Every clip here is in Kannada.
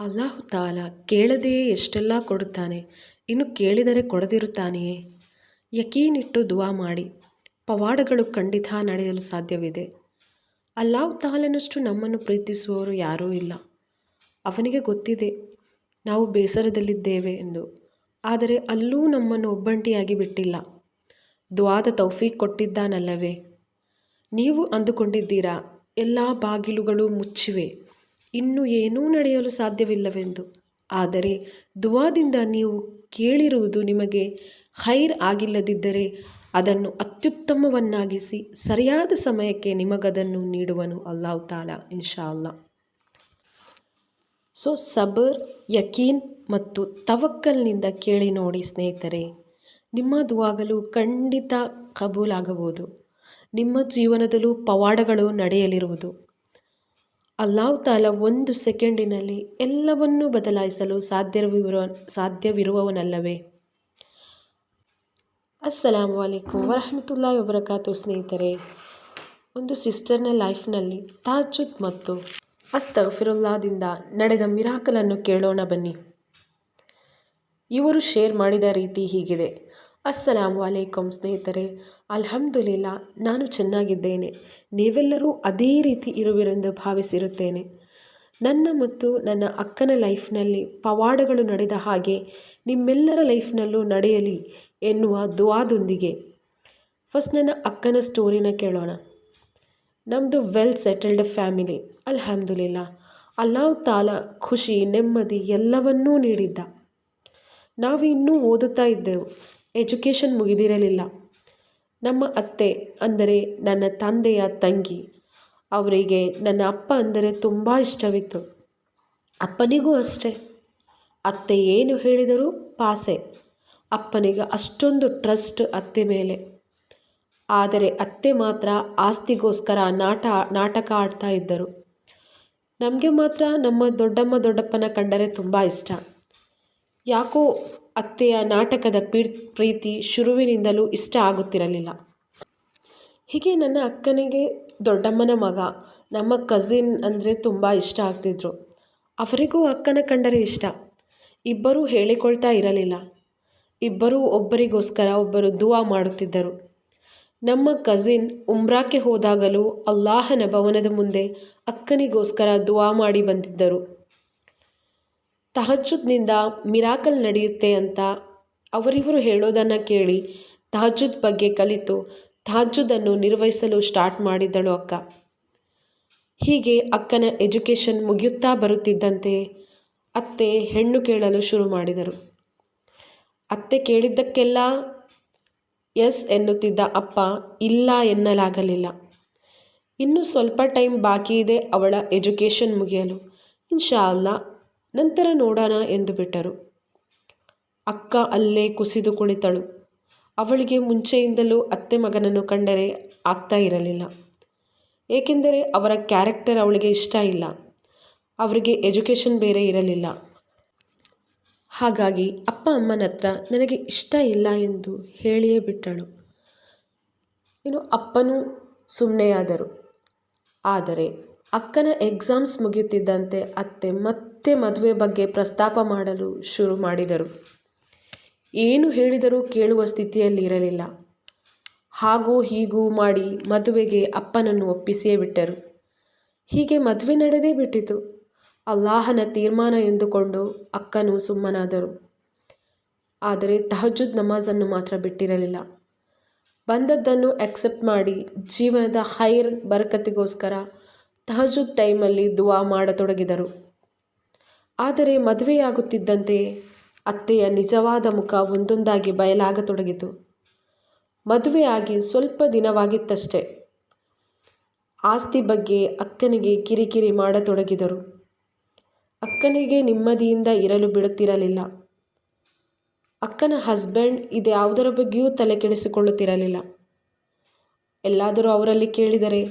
ಅಲ್ಲಾಹು ತಾಲ ಕೇಳದೆಯೇ ಎಷ್ಟೆಲ್ಲ ಕೊಡುತ್ತಾನೆ, ಇನ್ನು ಕೇಳಿದರೆ ಕೊಡದಿರುತ್ತಾನೆಯೇ? ಯಕೀನಿಟ್ಟು ದುವಾ ಮಾಡಿ, ಪವಾಡಗಳು ಖಂಡಿತ ನಡೆಯಲು ಸಾಧ್ಯವಿದೆ. ಅಲ್ಲಾಹು ತಾಲನಷ್ಟು ನಮ್ಮನ್ನು ಪ್ರೀತಿಸುವವರು ಯಾರೂ ಇಲ್ಲ. ಅವನಿಗೆ ಗೊತ್ತಿದೆ, ನಾವು ಬೇಸರದಲ್ಲಿದ್ದೇವೆ ಎಂದು. ಆದರೆ ಅಲ್ಲೂ ನಮ್ಮನ್ನು ಒಬ್ಬಂಟಿಯಾಗಿ ಬಿಟ್ಟಿಲ್ಲ. ದ್ವಾದ ತೌಫೀಕ್ ಕೊಟ್ಟಿದ್ದಾನಲ್ಲವೇ? ನೀವು ಅಂದುಕೊಂಡಿದ್ದೀರಾ, ಎಲ್ಲ ಬಾಗಿಲುಗಳು ಮುಚ್ಚಿವೆ. ಇನ್ನು ಏನೂ ನಡೆಯಲು ಸಾಧ್ಯವಿಲ್ಲವೆಂದು. ಆದರೆ ದುವಾದಿಂದ ನೀವು ಕೇಳಿರುವುದು ನಿಮಗೆ ಹೈರ್ ಆಗಿಲ್ಲದಿದ್ದರೆ ಅದನ್ನು ಅತ್ಯುತ್ತಮವನ್ನಾಗಿಸಿ ಸರಿಯಾದ ಸಮಯಕ್ಕೆ ನಿಮಗದನ್ನು ನೀಡುವನು ಅಲ್ಲಾವು ತಾಲ, ಇನ್ಶಾ ಅಲ್ಲಾ ಸೊ, ಸಬರ್, ಯಕೀನ್ ಮತ್ತು ತವಕ್ಕಲ್ನಿಂದ ಕೇಳಿ ನೋಡಿ ಸ್ನೇಹಿತರೆ, ನಿಮ್ಮ ದುವಾಗಲು ಖಂಡಿತ ಕಬೂಲಾಗಬಹುದು. ನಿಮ್ಮ ಜೀವನದಲ್ಲೂ ಪವಾಡಗಳು ನಡೆಯಲಿರುವುದು. ಅಲ್ಲಾಹು ತಾಲ ಒಂದು ಸೆಕೆಂಡಿನಲ್ಲಿ ಎಲ್ಲವನ್ನೂ ಬದಲಾಯಿಸಲು ಸಾಧ್ಯವಿರುವ ಸಾಧ್ಯವಿರುವವನಲ್ಲವೇ? ಅಸ್ಸಲಾಮು ಅಲೈಕುಮ್ ವರಹಮತುಲ್ಲಾ ವಬರಕಾತು ಸ್ನೇಹಿತರೆ, ಒಂದು ಸಿಸ್ಟರ್ನ ಲೈಫ್ನಲ್ಲಿ ತಾಜುದ್ ಮತ್ತು ಅಸ್ತಫಿರುಲ್ಲಾದಿಂದ ನಡೆದ ಮಿರಾಕಲನ್ನು ಕೇಳೋಣ ಬನ್ನಿ. ಇವರು ಶೇರ್ ಮಾಡಿದ ರೀತಿ ಹೀಗಿದೆ. ಅಸ್ಸಲಾಮು ಅಲೈಕುಮ್ ಸ್ನೇಹಿತರೆ, ಅಲ್ಹಮ್ದುಲಿಲ್ಲ, ನಾನು ಚೆನ್ನಾಗಿದ್ದೇನೆ. ನೀವೆಲ್ಲರೂ ಅದೇ ರೀತಿ ಇರುವಿರೆಂದು ಭಾವಿಸಿರುತ್ತೇನೆ. ನನ್ನ ಮತ್ತು ನನ್ನ ಅಕ್ಕನ ಲೈಫ್ನಲ್ಲಿ ಪವಾಡಗಳು ನಡೆದ ಹಾಗೆ ನಿಮ್ಮೆಲ್ಲರ ಲೈಫ್ನಲ್ಲೂ ನಡೆಯಲಿ ಎನ್ನುವ ದುವಾದೊಂದಿಗೆ ಫಸ್ಟ್ ನನ್ನ ಅಕ್ಕನ ಸ್ಟೋರಿನ ಕೇಳೋಣ. ನಮ್ಮದು ವೆಲ್ ಸೆಟಲ್ಡ್ ಫ್ಯಾಮಿಲಿ, ಅಲ್ಹಮ್ದುಲಿಲ್ಲ. ಅಲ್ಲಾವ್ ತಾಲ ಖುಷಿ, ನೆಮ್ಮದಿ ಎಲ್ಲವನ್ನೂ ನೀಡಿದ್ದ. ನಾವು ಇನ್ನೂ ಓದುತ್ತಾ ಇದ್ದೆವು. ಎಜುಕೇಷನ್ ಮುಗಿದಿರಲಿಲ್ಲ. ನಮ್ಮ ಅತ್ತೆ ಅಂದರೆ ನನ್ನ ತಂದೆಯ ತಂಗಿ. ಅವರಿಗೆ ನನ್ನ ಅಪ್ಪ ಅಂದರೆ ತುಂಬ ಇಷ್ಟವಿತ್ತು. ಅಪ್ಪನಿಗೂ ಅಷ್ಟೇ. ಅತ್ತೆ ಏನು ಹೇಳಿದರೂ ಪಾಸೆ. ಅಪ್ಪನಿಗೆ ಅಷ್ಟೊಂದು ಟ್ರಸ್ಟ್ ಅತ್ತೆ ಮೇಲೆ. ಆದರೆ ಅತ್ತೆ ಮಾತ್ರ ಆಸ್ತಿಗೋಸ್ಕರ ನಾಟ, ನಾಟಕ ಆಡ್ತಾ ಇದ್ದರು. ನಮಗೆ ಮಾತ್ರ ನಮ್ಮ ದೊಡ್ಡಮ್ಮ, ದೊಡ್ಡಪ್ಪನ ಕಂಡರೆ ತುಂಬ ಇಷ್ಟ. ಯಾಕೋ ಅತ್ತೆಯ ನಾಟಕದ ಪ್ರೀತಿ ಶುರುವಿನಿಂದಲೂ ಇಷ್ಟ ಆಗುತ್ತಿರಲಿಲ್ಲ. ಹೀಗೆ ನನ್ನ ಅಕ್ಕನಿಗೆ ದೊಡ್ಡಮ್ಮನ ಮಗ, ನಮ್ಮ ಕಸಿನ್ ಅಂದರೆ ತುಂಬ ಇಷ್ಟ ಆಗ್ತಿದ್ರು. ಅವರಿಗೂ ಅಕ್ಕನ ಕಂಡರೆ ಇಷ್ಟ. ಇಬ್ಬರೂ ಹೇಳಿಕೊಳ್ತಾ ಇರಲಿಲ್ಲ. ಇಬ್ಬರೂ ಒಬ್ಬರಿಗೋಸ್ಕರ ಒಬ್ಬರು ದುವಾ ಮಾಡುತ್ತಿದ್ದರು. ನಮ್ಮ ಕಸಿನ್ ಉಮ್ರಾಕ್ಕೆ ಹೋದಾಗಲೂ ಅಲ್ಲಾಹನ ಭವನದ ಮುಂದೆ ಅಕ್ಕನಿಗೋಸ್ಕರ ದುವಾ ಮಾಡಿ ಬಂದಿದ್ದರು. ತಹಜುದ್ನಿಂದ ಮಿರಾಕಲ್ ನಡೆಯುತ್ತೆ ಅಂತ ಅವರಿವರು ಹೇಳೋದನ್ನು ಕೇಳಿ ತಹಜುದ್ ಬಗ್ಗೆ ಕಲಿತು ತಹಜುದನ್ನು ನಿರ್ವಹಿಸಲು ಸ್ಟಾರ್ಟ್ ಮಾಡಿದ್ದಳು ಅಕ್ಕ. ಹೀಗೆ ಅಕ್ಕನ ಎಜುಕೇಷನ್ ಮುಗಿಯುತ್ತಾ ಬರುತ್ತಿದ್ದಂತೆ ಅತ್ತೆ ಹೆಣ್ಣು ಕೇಳಲು ಶುರು ಮಾಡಿದರು. ಅತ್ತೆ ಕೇಳಿದ್ದಕ್ಕೆಲ್ಲ ಎಸ್ ಎನ್ನುತ್ತಿದ್ದ ಅಪ್ಪ ಇಲ್ಲ ಎನ್ನಲಾಗಲಿಲ್ಲ. ಇನ್ನು ಸ್ವಲ್ಪ ಟೈಮ್ ಬಾಕಿ ಇದೆ ಅವಳ ಎಜುಕೇಷನ್ ಮುಗಿಯಲು. ಇನ್ಶಾ ಅಲ್ಲಾ ನಂತರ ನೋಡೋಣ ಎಂದು ಬಿಟ್ಟರು. ಅಕ್ಕ ಅಲ್ಲೇ ಕುಸಿದು ಕುಳಿತಳು ಅವಳಿಗೆ ಮುಂಚೆಯಿಂದಲೂ ಅತ್ತೆ ಮಗನನ್ನು ಕಂಡರೆ ಆಗ್ತಾ ಇರಲಿಲ್ಲ. ಏಕೆಂದರೆ ಅವರ ಕ್ಯಾರೆಕ್ಟರ್ ಅವಳಿಗೆ ಇಷ್ಟ ಇಲ್ಲ. ಅವರಿಗೆ ಎಜುಕೇಷನ್ ಬೇರೆ ಇರಲಿಲ್ಲ. ಹಾಗಾಗಿ ಅಪ್ಪ ಅಮ್ಮನ ಹತ್ರ ನನಗೆ ಇಷ್ಟ ಇಲ್ಲ ಎಂದು ಹೇಳಿಯೇ ಬಿಟ್ಟಳು. ಇನ್ನು ಅಪ್ಪನೂ ಸುಮ್ಮನೆಯಾದರು ಆದರೆ ಅಕ್ಕನ ಎಕ್ಸಾಮ್ಸ್ ಮುಗಿಯುತ್ತಿದ್ದಂತೆ ಅತ್ತೆ ಮತ್ತೆ ಮದುವೆ ಬಗ್ಗೆ ಪ್ರಸ್ತಾಪ ಮಾಡಲು ಶುರು ಮಾಡಿದರು. ಏನು ಹೇಳಿದರೂ ಕೇಳುವ ಸ್ಥಿತಿಯಲ್ಲಿರಲಿಲ್ಲ. ಹಾಗೂ ಹೀಗೂ ಮಾಡಿ ಮದುವೆಗೆ ಅಪ್ಪನನ್ನು ಒಪ್ಪಿಸಿಯೇ ಬಿಟ್ಟರು. ಹೀಗೆ ಮದುವೆ ನಡೆದೇ ಬಿಟ್ಟಿತು. ಅಲ್ಲಾಹನ ತೀರ್ಮಾನ ಎಂದುಕೊಂಡು ಅಕ್ಕನು ಸುಮ್ಮನಾದರು. ಆದರೆ ತಹಜುದ್ ನಮಾಜನ್ನು ಮಾತ್ರ ಬಿಟ್ಟಿರಲಿಲ್ಲ. ಬಂದದ್ದನ್ನು ಅಕ್ಸೆಪ್ಟ್ ಮಾಡಿ ಜೀವನದ ಹೈರ್ ಬರಕತಿಗೋಸ್ಕರ ತಹಜುದ್ ಟೈಮಲ್ಲಿ ದುವಾ ಮಾಡತೊಡಗಿದರು. ಆದರೆ ಮದುವೆಯಾಗುತ್ತಿದ್ದಂತೆ ಅತ್ತೆಯ ನಿಜವಾದ ಮುಖ ಒಂದೊಂದಾಗಿ ಬಯಲಾಗತೊಡಗಿತು. ಮದುವೆಯಾಗಿ ಸ್ವಲ್ಪ ದಿನವಾಗಿತ್ತಷ್ಟೆ. ಆಸ್ತಿ ಬಗ್ಗೆ ಅಕ್ಕನಿಗೆ ಕಿರಿಕಿರಿ ಮಾಡತೊಡಗಿದರು. ಅಕ್ಕನಿಗೆ ನೆಮ್ಮದಿಯಿಂದ ಇರಲು ಬಿಡುತ್ತಿರಲಿಲ್ಲ. ಅಕ್ಕನ ಹಸ್ಬೆಂಡ್ ಇದ್ಯಾವುದರ ಬಗ್ಗೆಯೂ ತಲೆ ಕೆಡಿಸಿಕೊಳ್ಳುತ್ತಿರಲಿಲ್ಲ. ಎಲ್ಲಾದರೂ ಅವರಲ್ಲಿ ಕೇಳಿದರೆ,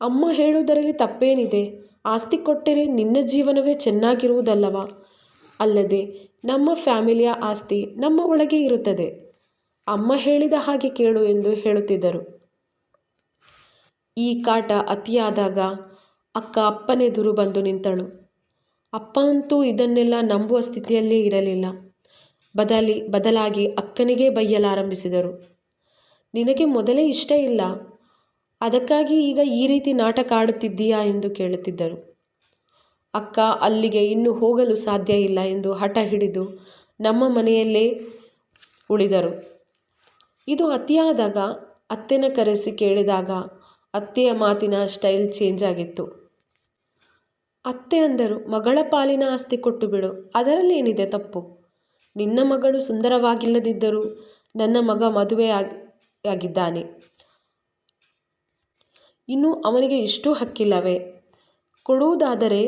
ಅಮ್ಮ ಹೇಳುವುದರಲ್ಲಿ ತಪ್ಪೇನಿದೆ? ಆಸ್ತಿ ಕೊಟ್ಟರೆ ನಿನ್ನ ಜೀವನವೇ ಚೆನ್ನಾಗಿರುವುದಲ್ಲವಾ? ಅಲ್ಲದೆ ನಮ್ಮ ಫ್ಯಾಮಿಲಿಯ ಆಸ್ತಿ ನಮ್ಮ ಒಳಗೆ ಇರುತ್ತದೆ. ಅಮ್ಮ ಹೇಳಿದ ಹಾಗೆ ಕೇಳು ಎಂದು ಹೇಳುತ್ತಿದ್ದರು. ಈ ಕಾಟ ಅತಿಯಾದಾಗ ಅಕ್ಕ ಅಪ್ಪನೆದುರು ಬಂದು ನಿಂತಳು. ಅಪ್ಪ ಅಂತೂ ಇದನ್ನೆಲ್ಲ ನಂಬುವ ಸ್ಥಿತಿಯಲ್ಲೇ ಇರಲಿಲ್ಲ. ಬದಲಿ, ಬದಲಾಗಿ ಅಕ್ಕನಿಗೆ ಬೈಯಲಾರಂಭಿಸಿದರು. ನಿನಗೆ ಮೊದಲೇ ಇಷ್ಟ ಇಲ್ಲ? ಅದಕ್ಕಾಗಿ ಈಗ ಈ ರೀತಿ ನಾಟಕ ಆಡುತ್ತಿದ್ದೀಯಾ ಎಂದು ಕೇಳುತ್ತಿದ್ದರು. ಅಕ್ಕ, ಅಲ್ಲಿಗೆ ಇನ್ನು ಹೋಗಲು ಸಾಧ್ಯ ಇಲ್ಲ ಎಂದು ಹಠ ಹಿಡಿದು ನಮ್ಮ ಮನೆಯಲ್ಲೇ ಉಳಿದರು. ಇದು ಅತಿಯಾದಾಗ ಅತ್ತೆನ ಕರೆಸಿ ಕೇಳಿದಾಗ ಅತ್ತೆಯ ಮಾತಿನ ಸ್ಟೈಲ್ ಚೇಂಜ್ ಆಗಿತ್ತು. ಅತ್ತೆ ಅಂದರು, ಮಗಳ ಪಾಲಿನ ಆಸ್ತಿ ಕೊಟ್ಟು ಬಿಡು, ಅದರಲ್ಲೇನಿದೆ ತಪ್ಪು? ನಿನ್ನ ಮಗಳು ಸುಂದರವಾಗಿಲ್ಲದಿದ್ದರೂ ನನ್ನ ಮಗ ಮದುವೆ ಆಗಿದ್ದಾನೆ. ಇನ್ನು ಅವನಿಗೆ ಇಷ್ಟು ಹಕ್ಕಿಲ್ಲವೇ? ಕೊಡುವುದಾದರೆ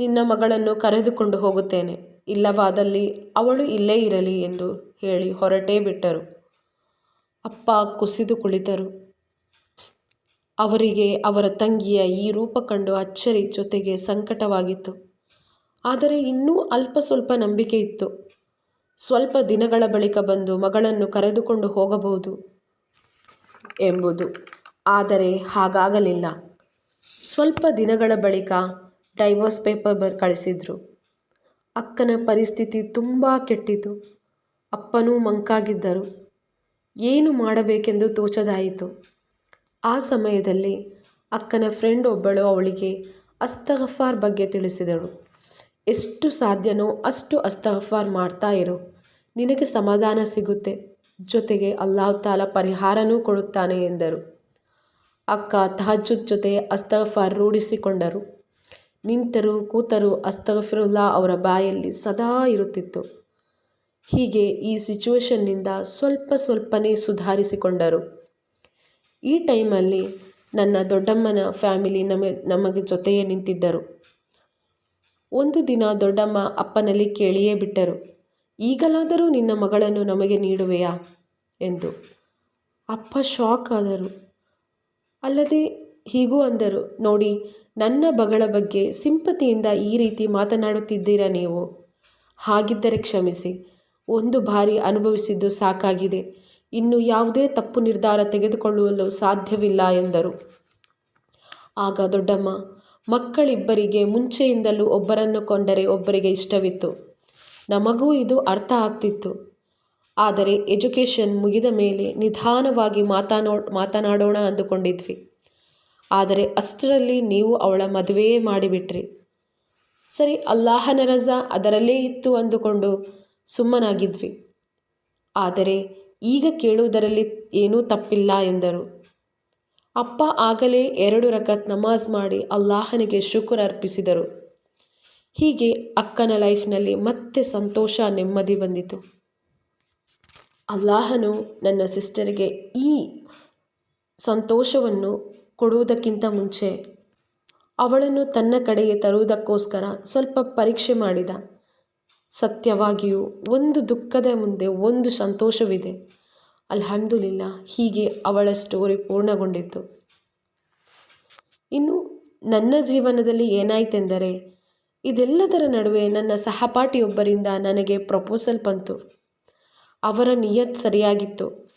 ನಿನ್ನ ಮಗಳನ್ನು ಕರೆದುಕೊಂಡು ಹೋಗುತ್ತೇನೆ. ಇಲ್ಲವಾದಲ್ಲಿ ಅವಳು ಇಲ್ಲೇ ಇರಲಿ ಎಂದು ಹೇಳಿ ಹೊರಟೇ ಬಿಟ್ಟರು. ಅಪ್ಪ ಕುಸಿದು ಕುಳಿತರು. ಅವರಿಗೆ ಅವರ ತಂಗಿಯ ಈ ರೂಪ ಕಂಡು ಅಚ್ಚರಿ ಜೊತೆಗೆ ಸಂಕಟವಾಗಿತ್ತು. ಆದರೆ ಇನ್ನೂ ಅಲ್ಪ ಸ್ವಲ್ಪ ನಂಬಿಕೆ ಇತ್ತು. ಸ್ವಲ್ಪ ದಿನಗಳ ಬಳಿಕ ಬಂದು ಮಗಳನ್ನು ಕರೆದುಕೊಂಡು ಹೋಗಬಹುದು ಎಂಬುದು. ಆದರೆ ಹಾಗಾಗಲಿಲ್ಲ. ಸ್ವಲ್ಪ ದಿನಗಳ ಬಳಿಕ ಡೈವೋರ್ಸ್ ಪೇಪರ್ ಬರ್ ಕಳಿಸಿದ್ರು. ಅಕ್ಕನ ಪರಿಸ್ಥಿತಿ ತುಂಬ ಕೆಟ್ಟಿತು. ಅಪ್ಪನೂ ಮಂಕಾಗಿದ್ದರು. ಏನು ಮಾಡಬೇಕೆಂದು ತೋಚದಾಯಿತು. ಆ ಸಮಯದಲ್ಲಿ ಅಕ್ಕನ ಫ್ರೆಂಡ್ ಒಬ್ಬಳು ಅವಳಿಗೆ ಅಸ್ತಗಫಾರ್ ಬಗ್ಗೆ ತಿಳಿಸಿದಳು. ಎಷ್ಟು ಸಾಧ್ಯನೋ ಅಷ್ಟು ಅಸ್ತಗಫಾರ್ ಮಾಡ್ತಾ ಇರು. ನಿನಗೆ ಸಮಾಧಾನ ಸಿಗುತ್ತೆ. ಜೊತೆಗೆ ಅಲ್ಲಾಹ್ ತಾಲ ಪರಿಹಾರನೂ ಕೊಡುತ್ತಾನೆ ಎಂದರು. ಅಕ್ಕ ತಹಜುದ್ ಜೊತೆ ಅಸ್ತಗಫಾರ್ ರೂಢಿಸಿಕೊಂಡರು. ನಿಂತರು ಕೂತರು ಅಸ್ತಗಫಿರುಲ್ಲಾ ಅವರ ಬಾಯಲ್ಲಿ ಸದಾ ಇರುತ್ತಿತ್ತು. ಹೀಗೆ ಈ ಸಿಚುವೇಶನ್ನಿಂದ ಸ್ವಲ್ಪ ಸ್ವಲ್ಪನೇ ಸುಧಾರಿಸಿಕೊಂಡರು. ಈ ಟೈಮಲ್ಲಿ ನನ್ನ ದೊಡ್ಡಮ್ಮನ ಫ್ಯಾಮಿಲಿ ನಮ, ನಮಗೆ ಜೊತೆಯೇ ನಿಂತಿದ್ದರು. ಒಂದು ದಿನ ದೊಡ್ಡಮ್ಮ ಅಪ್ಪನಲ್ಲಿ ಕೇಳಿಯೇ ಬಿಟ್ಟರು, ಈಗಲಾದರೂ ನಿನ್ನ ಮಗಳನ್ನು ನಮಗೆ ನೀಡುವೆಯಾ? ಎಂದು. ಅಪ್ಪ ಶಾಕ್ ಆದರು. ಅಲ್ಲದೆ ಹೀಗೂ ಅಂದರು, ನೋಡಿ, ನನ್ನ ಬಗಳ ಬಗ್ಗೆ ಸಿಂಪತಿಯಿಂದ ಈ ರೀತಿ ಮಾತನಾಡುತ್ತಿದ್ದೀರಾ ನೀವು? ಹಾಗಿದ್ದರೆ ಕ್ಷಮಿಸಿ. ಒಂದು ಬಾರಿ ಅನುಭವಿಸಿದ್ದು ಸಾಕಾಗಿದೆ. ಇನ್ನು ಯಾವುದೇ ತಪ್ಪು ನಿರ್ಧಾರ ತೆಗೆದುಕೊಳ್ಳಲು ಸಾಧ್ಯವಿಲ್ಲ ಎಂದರು. ಆಗ ದೊಡ್ಡಮ್ಮ, ಮಕ್ಕಳಿಬ್ಬರಿಗೆ ಮುಂಚೆಯಿಂದಲೂ ಒಬ್ಬರನ್ನು ಕೊಂಡರೆ ಒಬ್ಬರಿಗೆ ಇಷ್ಟವಿತ್ತು. ನಮಗೂ ಇದು ಅರ್ಥ ಆಗ್ತಿತ್ತು. ಆದರೆ ಎಜುಕೇಷನ್ ಮುಗಿದ ಮೇಲೆ ನಿಧಾನವಾಗಿ ಮಾತನೋ, ಮಾತನಾಡೋಣ ಅಂದುಕೊಂಡಿದ್ವಿ. ಆದರೆ ಅಷ್ಟರಲ್ಲಿ ನೀವು ಅವಳ ಮದುವೆಯೇ ಮಾಡಿಬಿಟ್ರಿ. ಸರಿ, ಅಲ್ಲಾಹನ ರಜಾ ಅದರಲ್ಲೇ ಇತ್ತು ಅಂದುಕೊಂಡು ಸುಮ್ಮನಾಗಿದ್ವಿ. ಆದರೆ ಈಗ ಕೇಳುವುದರಲ್ಲಿ ಏನೂ ತಪ್ಪಿಲ್ಲ ಎಂದರು. ಅಪ್ಪ ಆಗಲೇ ಎರಡು ರಕತ್ ನಮಾಜ್ ಮಾಡಿ ಅಲ್ಲಾಹನಿಗೆ ಶುಕ್ರ ಅರ್ಪಿಸಿದರು. ಹೀಗೆ ಅಕ್ಕನ ಲೈಫ್ನಲ್ಲಿ ಮತ್ತೆ ಸಂತೋಷ ನೆಮ್ಮದಿ ಬಂದಿತು. ಅಲ್ಲಾಹನು ನನ್ನ ಸಿಸ್ಟರಿಗೆ ಈ ಸಂತೋಷವನ್ನು ಕೊಡುವುದಕ್ಕಿಂತ ಮುಂಚೆ ಅವಳನ್ನು ತನ್ನ ಕಡೆಗೆ ತರುವುದಕ್ಕೋಸ್ಕರ ಸ್ವಲ್ಪ ಪರೀಕ್ಷೆ ಮಾಡಿದ. ಸತ್ಯವಾಗಿಯೂ ಒಂದು ದುಃಖದ ಮುಂದೆ ಒಂದು ಸಂತೋಷವಿದೆ. ಅಲ್ಹಮ್ದುಲಿಲ್ಲ, ಹೀಗೆ ಅವಳ ಸ್ಟೋರಿ ಪೂರ್ಣಗೊಂಡಿತ್ತು ಇನ್ನು ನನ್ನ ಜೀವನದಲ್ಲಿ ಏನಾಯಿತೆಂದರೆ, ಇದೆಲ್ಲದರ ನಡುವೆ ನನ್ನ ಸಹಪಾಠಿಯೊಬ್ಬರಿಂದ ನನಗೆ ಪ್ರಪೋಸಲ್ ಬಂತು. ಅವರ ನಿಯತ್ ಸರಿಯಾಗಿತ್ತು.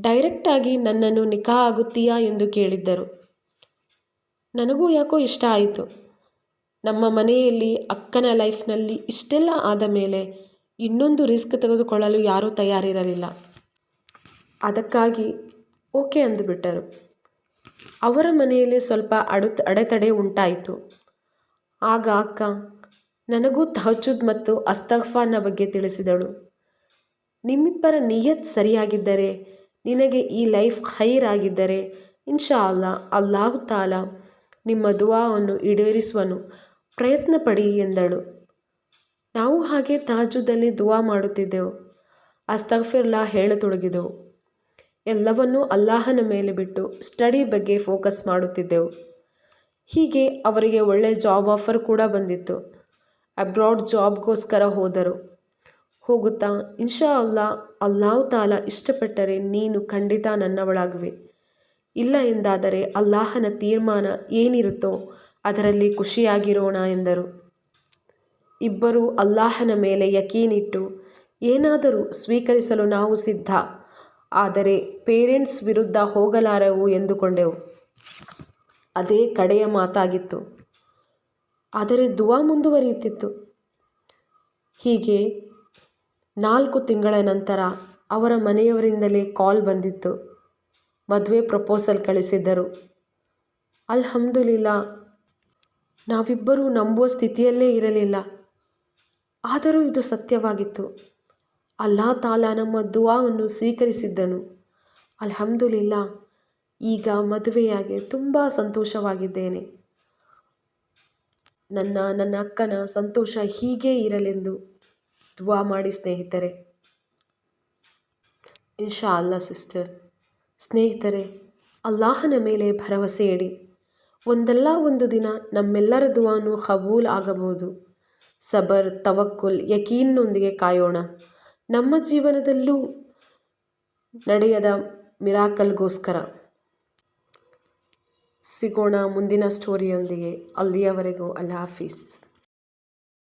ಡೈರೆಕ್ಟಾಗಿ ನನ್ನನ್ನು ನಿಖಾ ಆಗುತ್ತೀಯಾ ಎಂದು ಕೇಳಿದ್ದರು. ನನಗೂ ಯಾಕೋ ಇಷ್ಟ ಆಯಿತು. ನಮ್ಮ ಮನೆಯಲ್ಲಿ ಅಕ್ಕನ ಲೈಫ್ನಲ್ಲಿ ಇಷ್ಟೆಲ್ಲ ಆದ ಮೇಲೆ ಇನ್ನೊಂದು ರಿಸ್ಕ್ ತೆಗೆದುಕೊಳ್ಳಲು ಯಾರೂ ತಯಾರಿರಲಿಲ್ಲ. ಅದಕ್ಕಾಗಿ ಓಕೆ ಅಂದುಬಿಟ್ಟರು. ಅವರ ಮನೆಯಲ್ಲಿ ಸ್ವಲ್ಪ ಅಡು ಅಡೆತಡೆ ಉಂಟಾಯಿತು. ಆಗ ಅಕ್ಕ ನನಗೂ ತಹಜುದ್ ಮತ್ತು ಅಸ್ತಫಾನ ಬಗ್ಗೆ ತಿಳಿಸಿದಳು. ನಿಮ್ಮಿಬ್ಬರ ನಿಯತ್ ಸರಿಯಾಗಿದ್ದರೆ, ನಿನಗೆ ಈ ಲೈಫ್ ಖೈರ್ ಆಗಿದ್ದರೆ ಇನ್ಶಾ ಅಲ್ಲ ಅಲ್ಲಾಹು ತಾಲ ನಿಮ್ಮ ದುವಾವನ್ನು ಈಡೇರಿಸುವನು. ಪ್ರಯತ್ನ ಪಡಿ ಎಂದಳು. ನಾವು ಹಾಗೆ ತಾಜುದಲ್ಲಿ ದುವಾ ಮಾಡುತ್ತಿದ್ದೆವು. ಅಸ್ತಫಿರ್ಲಾ ಹೇಳತೊಡಗಿದೆವು. ಎಲ್ಲವನ್ನೂ ಅಲ್ಲಾಹನ ಮೇಲೆ ಬಿಟ್ಟು ಸ್ಟಡಿ ಬಗ್ಗೆ ಫೋಕಸ್ ಮಾಡುತ್ತಿದ್ದೆವು. ಹೀಗೆ ಅವರಿಗೆ ಒಳ್ಳೆಯ ಜಾಬ್ ಆಫರ್ ಕೂಡ ಬಂದಿತ್ತು. ಅಬ್ರಾಡ್ ಜಾಬ್ಗೋಸ್ಕರ ಹೋದರು. ಹೋಗುತ್ತಾ ಇನ್ಶಾ ಅಲ್ಲಾ ಅಲ್ಲಾಹು ತಾಲ ಇಷ್ಟಪಟ್ಟರೆ ನೀನು ಖಂಡಿತ ನನ್ನವಳಾಗುವೆ. ಇಲ್ಲ ಎಂದಾದರೆ ಅಲ್ಲಾಹನ ತೀರ್ಮಾನ ಏನಿರುತ್ತೋ ಅದರಲ್ಲಿ ಖುಷಿಯಾಗಿರೋಣ ಎಂದರು. ಇಬ್ಬರೂ ಅಲ್ಲಾಹನ ಮೇಲೆ ಯಕೀನಿಟ್ಟು, ಏನಾದರೂ ಸ್ವೀಕರಿಸಲು ನಾವು ಸಿದ್ಧ. ಆದರೆ ಪೇರೆಂಟ್ಸ್ ವಿರುದ್ಧ ಹೋಗಲಾರವು ಎಂದುಕೊಂಡೆವು. ಅದೇ ಕಡೆಯ ಮಾತಾಗಿತ್ತು. ಆದರೆ ದುವಾ ಮುಂದುವರಿಯುತ್ತಿತ್ತು. ಹೀಗೆ ನಾಲ್ಕು ತಿಂಗಳ ನಂತರ ಅವರ ಮನೆಯವರಿಂದಲೇ ಕಾಲ್ ಬಂದಿತ್ತು. ಮದುವೆ ಪ್ರಪೋಸಲ್ ಕಳಿಸಿದ್ದರು. ಅಲ್ಹಮ್ದುಲಿಲ್ಲ, ನಾವಿಬ್ಬರೂ ನಂಬುವ ಸ್ಥಿತಿಯಲ್ಲೇ ಇರಲಿಲ್ಲ. ಆದರೂ ಇದು ಸತ್ಯವಾಗಿತ್ತು. ಅಲ್ಲಾ ತಾಲ ನಮ್ಮ ದುವಾವನ್ನು ಸ್ವೀಕರಿಸಿದ್ದನು. ಅಲ್ಹಮ್ದುಲಿಲ್ಲ, ಈಗ ಮದುವೆಯಾಗಿ ತುಂಬ ಸಂತೋಷವಾಗಿದ್ದೇನೆ. ನನ್ನ ನನ್ನ ಅಕ್ಕನ ಸಂತೋಷ ಹೀಗೇ ಇರಲೆಂದು. ದುವಾ ಮಾಡಿ ಸ್ನೇಹಿತರೆ. ಇನ್ಶಾ ಅಲ್ಲ ಸಿಸ್ಟರ್, ಸ್ನೇಹಿತರೆ, ಅಲ್ಲಾಹನ ಮೇಲೆ ಭರವಸೆ ಇಡಿ. ಒಂದಲ್ಲ ಒಂದು ದಿನ ನಮ್ಮೆಲ್ಲರ ದುವಾನು ಹಬೂಲ್ ಆಗಬಹುದು. ಸಬರ್, ತವಕ್ಕುಲ್, ಯಕೀನ್ನೊಂದಿಗೆ ಕಾಯೋಣ. ನಮ್ಮ ಜೀವನದಲ್ಲೂ ನಡೆಯದ ಮಿರಾಕಲ್ಗೋಸ್ಕರ. ಸಿಗೋಣ ಮುಂದಿನ ಸ್ಟೋರಿಯೊಂದಿಗೆ ಅಲ್ಲಿಯವರೆಗೂ ಅಲ್ಲ ಹಾಫೀಸ್.